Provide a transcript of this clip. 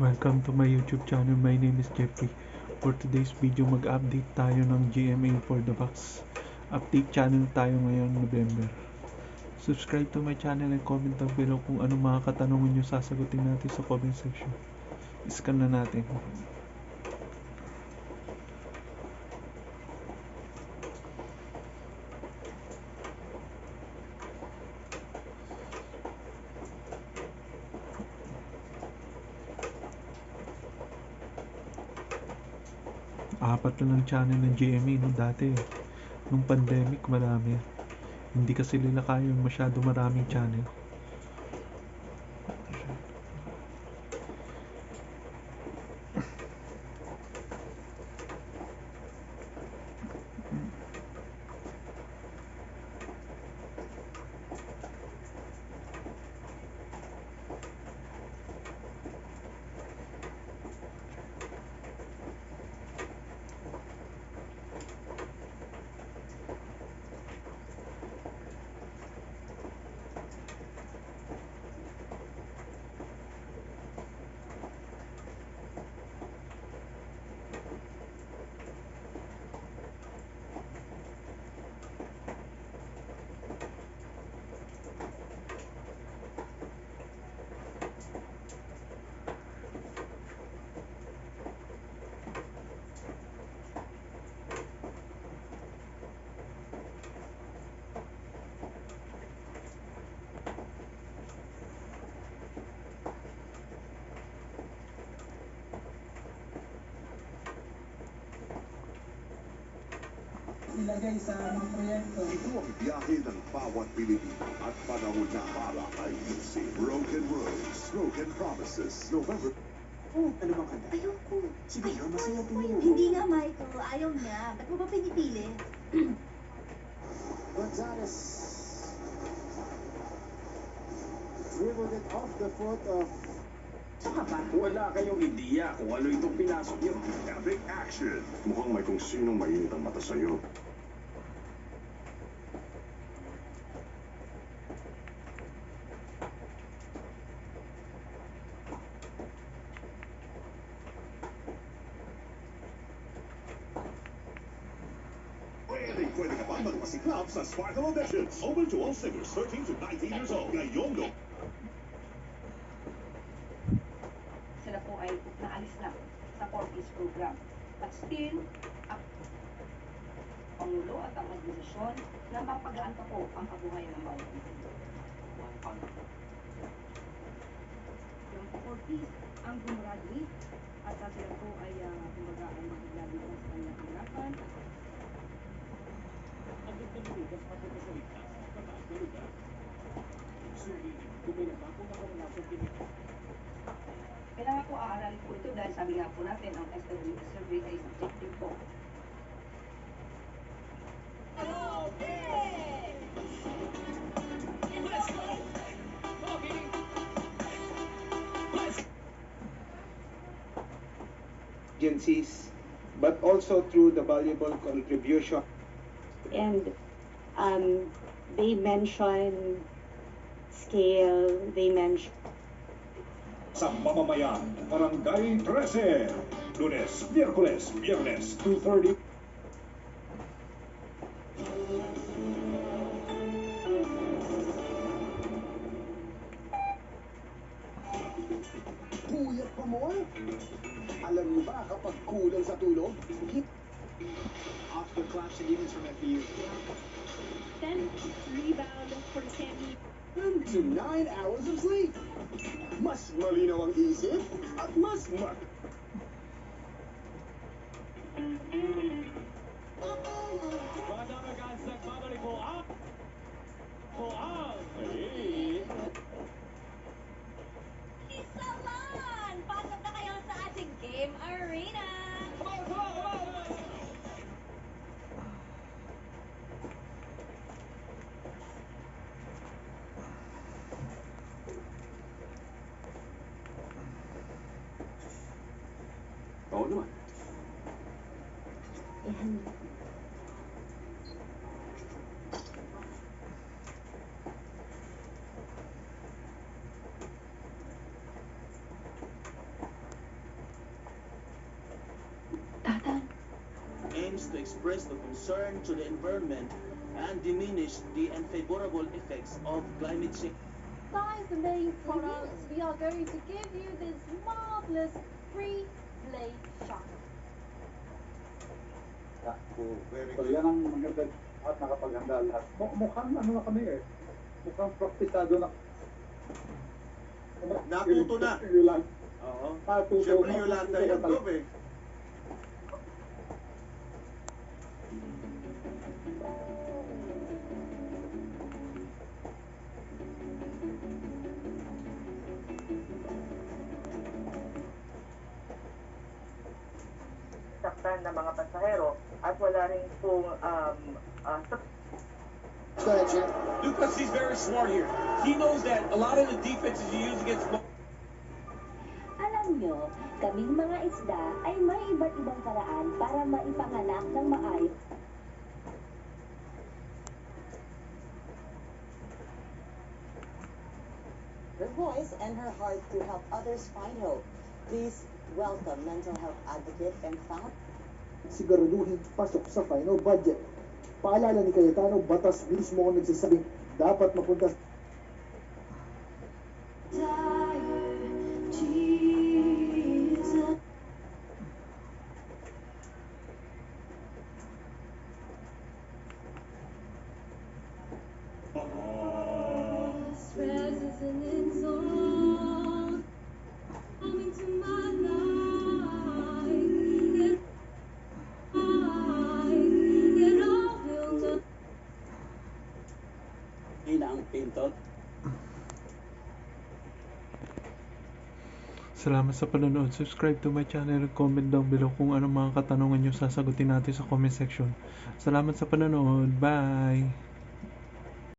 Welcome to my YouTube channel. My name is Jeffrey. For today's video, mag-update tayo ng GMA for the box. Update channel tayo ngayon, November. Subscribe to my channel and comment down below kung ano mga katanungan nyo sasagutin natin sa comment section. Scan na natin. Apat na lang channel ng GMA no dati. Nung pandemic marami. Hindi kasi nila kaya masyado maraming channel ilagay sa mga proyekto. Ito ang biyahe ng bawat Pilipino at panahon na para kay Lucy. Broken Roads, Broken Promises, November Oh, ano bang kanta? Ayoko. Si Mayor, masaya din yun. Hindi nga, Michael. Ayaw niya. Ba't mo ba pinipili? Gonzalez dribbled it off the foot of Saka ba? Wala kayong ideya kung ano itong pinasok niyo. Epic Action. Mukhang may kung sinong mainit ang mata sa'yo. Pa magpasiklab sa Sparkle Auditions. Open to all singers 13 to 19 years old. Ngayong no. sila po ay naalis na sa Corpus program. But still, ang Pangulo at ang organisasyon na mapagaan pa po ang kabuhayan ng bawat Pilipino. Yung Corpus ang gumraduate at sila po ay uh, kumbaga maglalabi po sa kanilang hirapan. Kailangan po po ito dahil sabi nga po natin ang survey ay subjective po. agencies, but also through the valuable contribution and um, they mention scale, they mention sa mamamayan, Barangay 13. Lunes, Miyerkules, Biyernes, 2.30. Puyat pa mo? Alam mo ba kapag kulang sa tulog? Hit Off the clash and units from FBU. Then rebound for Sammy. to 9 hours of sleep. Mas malinaw ang isip at mas mag... Isa aims to express the concern to the environment and diminish the unfavorable effects of climate change. Besides the main products, we are going to give you this marvelous free blade shocker. Shot. So yan ang maganda at nakapaghanda lahat. Mu- Mukhang ano na kami eh. Mukhang praktisado na. Natuto na. Yun lang. Oo. Natuto Siyempre. Yolanda yan, Dov, eh. saktan ng mga pasahero at wala rin pong um, uh, Go ahead, Jim. Lucas, he's very smart here. He knows that a lot of the defenses you use against Alam nyo, kaming mga isda ay may iba't ibang paraan para maipanganak ng maayos. her voice and her heart to help others find hope. Please welcome mental health advocate and founder. Siguraduhin pasok sa final budget. Paalala ni Cayetano, batas mismo ang nagsasabing dapat mapunta Salamat sa panonood. Subscribe to my channel comment down below kung ano mga katanungan nyo sasagutin natin sa comment section. Salamat sa panonood. Bye!